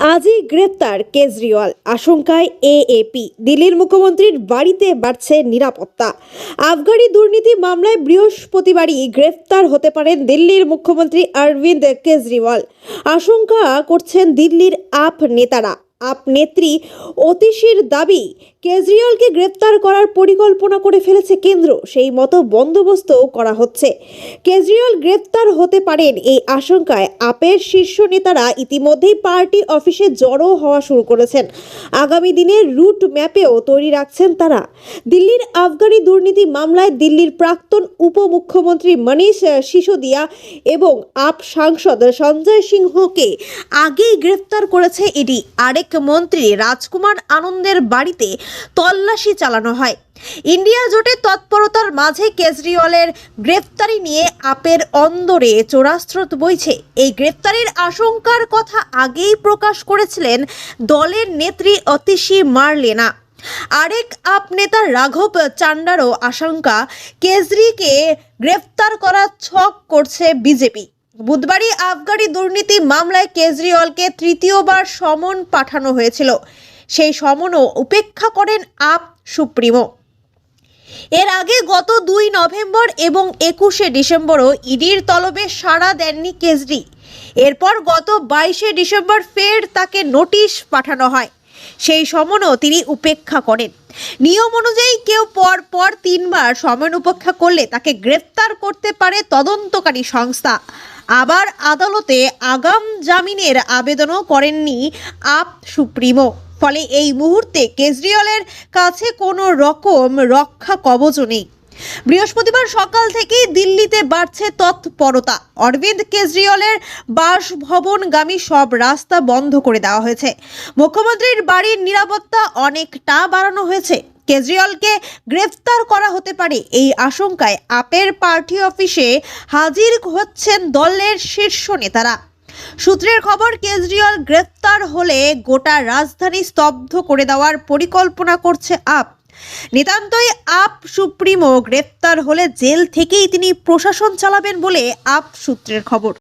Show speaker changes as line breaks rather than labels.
আজই গ্রেপ্তার কেজরিওয়াল, আশঙ্কায় এএপি, দিল্লির মুখ্যমন্ত্রীর বাড়িতে বাড়ছে নিরাপত্তা। আফগানি দুর্নীতি মামলায় বৃহস্পতিবারই গ্রেফতার হতে পারেন দিল্লির মুখ্যমন্ত্রী অরবিন্দ কেজরিওয়াল। আশঙ্কা করছেন দিল্লির আপ নেতারা। আপ নেত্রী অতিশির দাবি, কেজরিওয়ালকে গ্রেপ্তার করার পরিকল্পনা করে ফেলেছে কেন্দ্র। সেই মতো বন্দোবস্ত করা হচ্ছে। কেজরিওয়াল গ্রেপ্তার হতে পারেন এই আশঙ্কায় আপের শীর্ষ নেতারা ইতিমধ্যেই পার্টি অফিসে জড়ো হওয়া শুরু করেছেন। আগামী দিনের রুট ম্যাপেও তৈরি রাখছেন তারা। দিল্লির আফগানি দুর্নীতি মামলায় দিল্লির প্রাক্তন উপমুখ্যমন্ত্রী মনীষ সিসোদিয়া এবং আপ সাংসদ সঞ্জয় সিংহকে আগেই গ্রেফতার করেছে ইডি। আরেক মন্ত্রী রাজকুমার আনন্দের বাড়িতে তল্লাশি চালানো হয়। ইন্ডিয়া জোটের তৎপরতার মাঝে কেজরিওয়ালের গ্রেফতারি নিয়ে আপের অন্দরে চোরাস্রোত বইছে। এই গ্রেফতারির আশঙ্কার কথা আগেই প্রকাশ করেছিলেন দলের নেত্রী অতিশী মারলেনা। আরেক আপ নেতা রাঘব চান্ডারও আশঙ্কা, কেজরিকে গ্রেফতার করার ছক করছে বিজেপি। বুধবারই আফগানি দুর্নীতি মামলায় কেজরিওয়ালকে তৃতীয়বার সমন পাঠানো হয়েছিল। সেই সমনও উপেক্ষা করেন আপ সুপ্রিমো। এর আগে গত দুই নভেম্বর এবং একুশে ডিসেম্বরও ইডির তলবে সাড়া দেননি কেজরি। এরপর গত বাইশে ডিসেম্বর ফের তাকে নোটিশ পাঠানো হয়। সেই সমনও তিনি উপেক্ষা করেন। নিয়ম অনুযায়ী কেউ পর পর তিনবার সমন উপেক্ষা করলে তাকে গ্রেফতার করতে পারে তদন্তকারী সংস্থা। আবার আদালতে আগাম জামিনের আবেদনও করেননি আপ সুপ্রিমো। ফলে এই মুহূর্তে কেজরিওয়ালের কাছে কোনো রকম রক্ষা কবচও নেই। বৃহস্পতিবার সকাল থেকেই দিল্লিতে বাড়ছে তৎপরতা। অরবিন্দ কেজরিওয়ালের বাসভবনগামী সব রাস্তা বন্ধ করে দেওয়া হয়েছে। মুখ্যমন্ত্রীর বাড়ির নিরাপত্তা অনেকটা বাড়ানো হয়েছে। কেজরিওয়ালকে গ্রেফতার করা হতে পারে এই আশঙ্কায় আপের পার্টি অফিসে হাজির হচ্ছেন দলের শীর্ষ নেতারা। সূত্রের খবর, কেজরিওয়াল গ্রেফতার হলে গোটা রাজধানী স্তব্ধ করে দেওয়ার পরিকল্পনা করছে আপ। নিতান্তই আপ সুপ্রিমো গ্রেপ্তার হলে জেল থেকেই তিনি প্রশাসন চালাবেন বলে আপ সূত্রের খবর।